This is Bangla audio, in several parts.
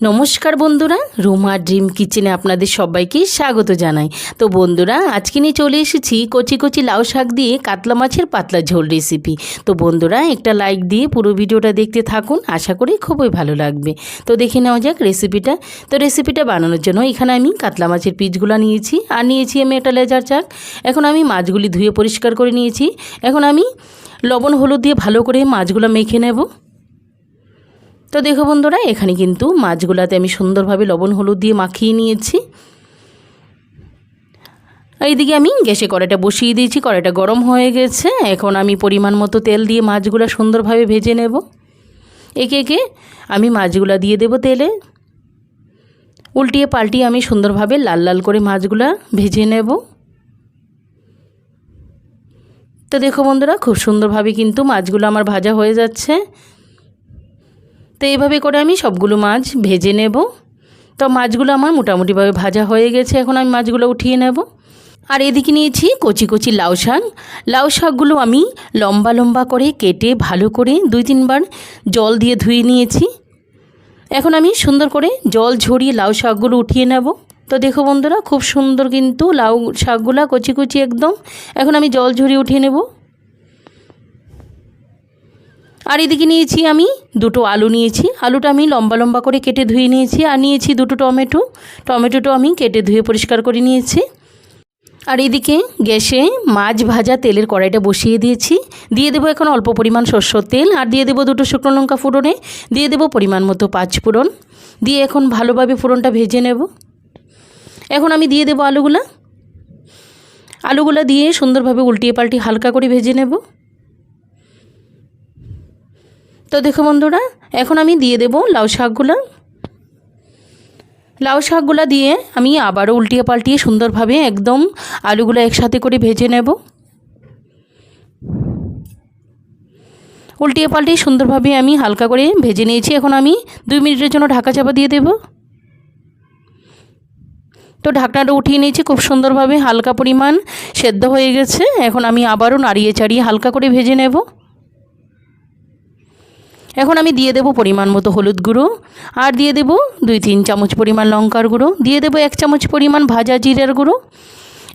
নমস্কার বন্ধুরা, রুমা ড্রিম কিচেনে আপনাদের সবাইকে স্বাগত জানাই। তো বন্ধুরা, আজকে নিয়ে চলে এসেছি কচি কচি লাউ শাক দিয়ে কাতলা মাছের পাতলা ঝোল রেসিপি তো বন্ধুরা, একটা লাইক দিয়ে পুরো ভিডিওটা দেখতে থাকুন, আশা করি খুবই ভালো লাগবে। তো দেখে নেওয়া যাক রেসিপিটা তো রেসিপিটা বানানোর জন্য এখানে আমি কাতলা মাছের পিসগুলো নিয়েছি, আর নিয়েছি আমি একটা লেজার চাক। এখন আমি মাছগুলি ধুয়ে পরিষ্কার করে নিয়েছি। এখন আমি লবণ, হলুদ দিয়ে ভালো করে মাছগুলো মেখে নেব। তো দেখো বন্ধুরা, এখানে কিন্তু মাছগুলাতে আমি সুন্দরভাবে লবণ, হলুদ দিয়ে মাখিয়ে নিয়েছি। এইদিকে আমি গ্যাসে কড়াইটা বসিয়ে দিয়েছি, কড়াইটা গরম হয়ে গেছে। এখন আমি পরিমাণ মতো তেল দিয়ে মাছগুলো সুন্দরভাবে ভেজে নেব। একে একে আমি মাছগুলো দিয়ে দেব তেলে। উল্টিয়ে পাল্টিয়ে আমি সুন্দরভাবে লাল লাল করে মাছগুলো ভেজে নেব। তো দেখো বন্ধুরা, খুব সুন্দরভাবে কিন্তু মাছগুলো আমার ভাজা হয়ে যাচ্ছে। তো এইভাবে করে আমি সবগুলো মাছ ভেজে নেব। তো মাছগুলো আমার মোটামুটিভাবে ভাজা হয়ে গেছে, এখন আমি মাছগুলো উঠিয়ে নেব। আর এদিকে নিয়েছি কচি কচি লাউ শাক। লাউ শাকগুলো আমি লম্বা লম্বা করে কেটে ভালো করে দুই তিনবার জল দিয়ে ধুয়ে নিয়েছি। এখন আমি সুন্দর করে জল ঝরিয়ে লাউ শাকগুলো উঠিয়ে নেব। তো দেখো বন্ধুরা, খুব সুন্দর কিন্তু লাউ শাকগুলা কচি কচি একদম। এখন আমি জল ঝরিয়ে উঠিয়ে নেব। আর এদিকে নিয়েছি আমি দুটো আলু নিয়েছি। আলুটা আমি লম্বা লম্বা করে কেটে ধুয়ে নিয়েছি আর নিয়েছি দুটো টমেটো। টমেটোটা আমি কেটে ধুয়ে পরিষ্কার করে নিয়েছি। আর এদিকে গ্যাসে মাছ ভাজা তেলের কড়াইটা বসিয়ে দিয়েছি। দিয়ে দেবো এখন অল্প পরিমাণ সর্ষের তেল আর দিয়ে দেবো দুটো শুকনো লঙ্কা ফোড়নে। দিয়ে দেবো পরিমাণ মতো পাঁচ ফোড়ন। দিয়ে এখন ভালোভাবে ফোড়নটা ভেজে নেব। এখন আমি দিয়ে দেবো আলুগুলা। আলুগুলা দিয়ে সুন্দরভাবে উল্টিয়ে পাল্টিয়ে হালকা করে ভেজে নেব। তো দেখো বন্ধুরা, এখন আমি দিয়ে দেব লাউ শাকগুলো। লাউ শাকগুলো দিয়ে আমি আবারও উল্টিয়ে পাল্টিয়ে সুন্দরভাবে একদম আলুগুলো একসাথে করে ভেজে নেব। উল্টিয়ে পাল্টিয়ে সুন্দরভাবে আমি হালকা করে ভেজে নিয়েছি। এখন আমি দুই মিনিটের জন্য ঢাকা চাপা দিয়ে দেব। তো ঢাকনাটা উঠিয়ে নিয়েছি, খুব সুন্দরভাবে হালকা পরিমাণ সেদ্ধ হয়ে গেছে। এখন আমি আবারও নাড়িয়ে চাড়িয়ে হালকা করে ভেজে নেব। এখন আমি দিয়ে দেবো পরিমাণ মতো হলুদ গুঁড়ো, আর দিয়ে দেবো দুই তিন চামচ পরিমাণ লঙ্কার গুঁড়ো, দিয়ে দেবো এক চামচ পরিমাণ ভাজা জিরার গুঁড়ো।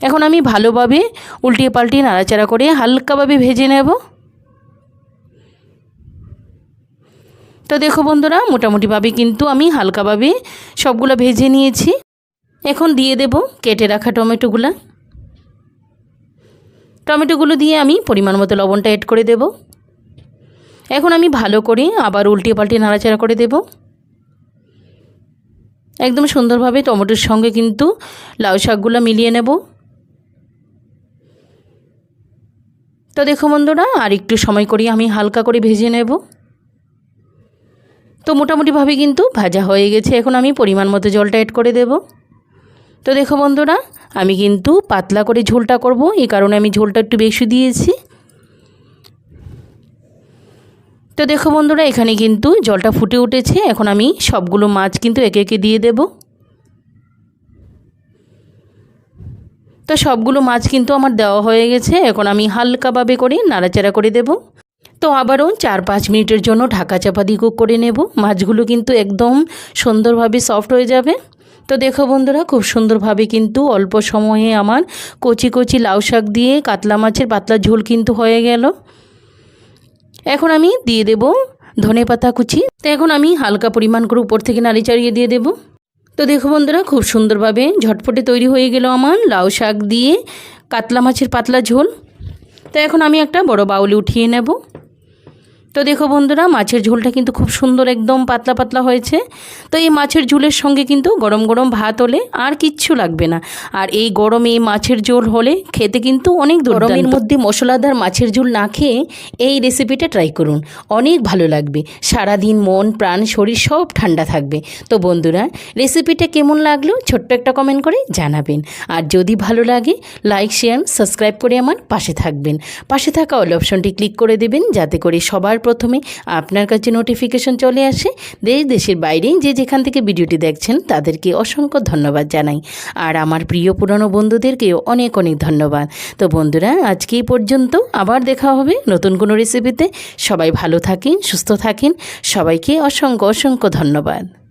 এখন আমি ভালোভাবে উল্টিয়ে পাল্টিয়ে নাড়াচাড়া করে হালকাভাবে ভেজে নেব। তো দেখো বন্ধুরা, মোটামুটিভাবে কিন্তু আমি হালকাভাবে সবগুলো ভেজে নিয়েছি। এখন দিয়ে দেব কেটে রাখা টমেটোগুলা। টমেটোগুলো দিয়ে আমি পরিমাণ মতো লবণটা অ্যাড করে দেবো। এখন আমি ভালো করে, আবার উল্টিয়ে পাল্টিয়ে নাড়াচাড়া করে দেব। একদম সুন্দরভাবে টমেটোর সঙ্গে কিন্তু লাউ শাকগুলো মিলিয়ে নেব। তো দেখো বন্ধুরা, আর একটু সময় করি আমি হালকা করে ভেজে নেব। তো মোটামুটিভাবে কিন্তু ভাজা হয়ে গেছে, এখন আমি পরিমাণ মতো জলটা অ্যাড করে দেব। তো দেখো বন্ধুরা, আমি কিন্তু পাতলা করে ঝোলটা করব, এই কারণে আমি ঝোলটা একটু বেশি দিয়েছি। তো দেখো বন্ধুরা, এখানে কিন্তু জলটা ফুটে উঠেছে। এখন আমি সবগুলো মাছ কিন্তু একে একে দিয়ে দেব। তো সবগুলো মাছ কিন্তু আমার দেওয়া হয়ে গেছে। এখন আমি হালকাভাবে করে নাড়াচাড়া করে দেব। তো আবারও চার পাঁচ মিনিটের জন্য ঢাকা চাপা দিয়ে কুক করে নেব। মাছগুলো কিন্তু একদম সুন্দরভাবে সফট হয়ে যাবে। তো দেখো বন্ধুরা, খুব সুন্দরভাবে কিন্তু অল্প সময়ে আমার কচি কচি লাউ শাক দিয়ে কাতলা মাছের পাতলা ঝোল কিন্তু হয়ে গেল। এখন আমি দিয়ে দেব ধনে পাতা কুচি। তো এখন আমি হালকা পরিমাণ করে উপর থেকে নাড়ি চাড়িয়ে দিয়ে দেব। তো দেখো বন্ধুরা, খুব সুন্দরভাবে ঝটপটে তৈরি হয়ে গেল আমার লাউ শাক দিয়ে। কাতলা মাছের পাতলা ঝোল। তো এখন আমি একটা বড় বাউলি উঠিয়ে নেব। তো দেখো বন্ধুরা, মাছের ঝোলটা কিন্তু খুব সুন্দর একদম পাতলা পাতলা হয়েছে। তো এই মাছের ঝোলের সঙ্গে কিন্তু গরম গরম ভাত হলে আর কিচ্ছু লাগবে না। আর এই গরমে এই মাছের ঝোল হলে খেতে কিন্তু অনেক গরমের মধ্যে মশলাদার মাছের ঝোল না খেয়ে এই রেসিপিটা ট্রাই করুন। অনেক ভালো লাগবে। সারাদিন মন, প্রাণ, শরীর সব ঠান্ডা থাকবে। তো বন্ধুরা রেসিপিটা কেমন লাগল ছোট্ট একটা কমেন্ট করে জানাবেন। আর যদি ভালো লাগে লাইক শেয়ার সাবস্ক্রাইব করে আমার পাশে থাকবেন। পাশে থাকা অল অপশনটি ক্লিক করে দেবেন, যাতে করে সবার প্রথমে আপনার কাছে নোটিফিকেশন চলে আসে। দেশ, দেশের বাইরে যে যেখান থেকে ভিডিওটি দেখছেন, তাদেরকে অসংখ্য ধন্যবাদ জানাই। আর আমার প্রিয় পুরনো বন্ধুদেরকেও অনেক অনেক ধন্যবাদ। তো বন্ধুরা, আজকে পর্যন্ত আবার দেখা হবে নতুন কোনো রেসিপিতে সবাই ভালো থাকেন, সুস্থ থাকেন। সবাইকে অসংখ্য অসংখ্য ধন্যবাদ।